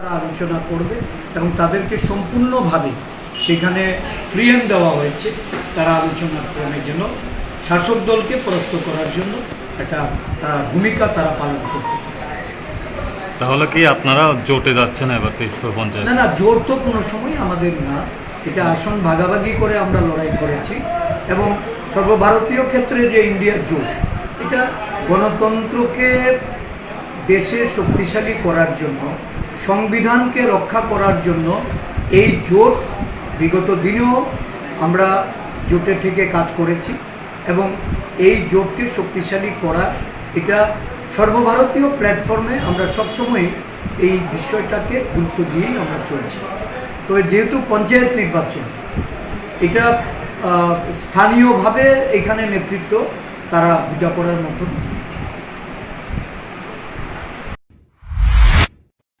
তারা আলোচনা করবে এবং তাদেরকে সম্পূর্ণভাবে সেখানে ফ্রি হ্যান্ড দেওয়া হয়েছে। তারা আলোচনার ক্রমে যেন শাসক দলকে পরাস্ত করার জন্য একটা ভূমিকা তারা পালন করবে তাহলে কি আপনারা জোটে যাচ্ছেন এবার তেইশতর পঞ্চায়েত? না না জোর তো কোনো সময় আমাদের না। এটা আসন ভাগাভাগি করে আমরা লড়াই করেছি এবং সর্বভারতীয় ক্ষেত্রে যে ইন্ডিয়ার জোট এটা গণতন্ত্রকে দেশে শক্তিশালী করার জন্য, সংবিধানকে রক্ষা করার জন্য এই জোট বিগত দিনেও আমরা জোটে থেকে কাজ করেছি এবং এই জোটকে শক্তিশালী করা এটা সর্বভারতীয় প্ল্যাটফর্মে আমরা সবসময় এই বিষয়টাকে গুরুত্ব দিয়েই আমরা চলছি। তবে যেহেতু পঞ্চায়েত নির্বাচন, এটা স্থানীয়ভাবে এখানে নেতৃত্ব তারা বোঝাপড়ার মতন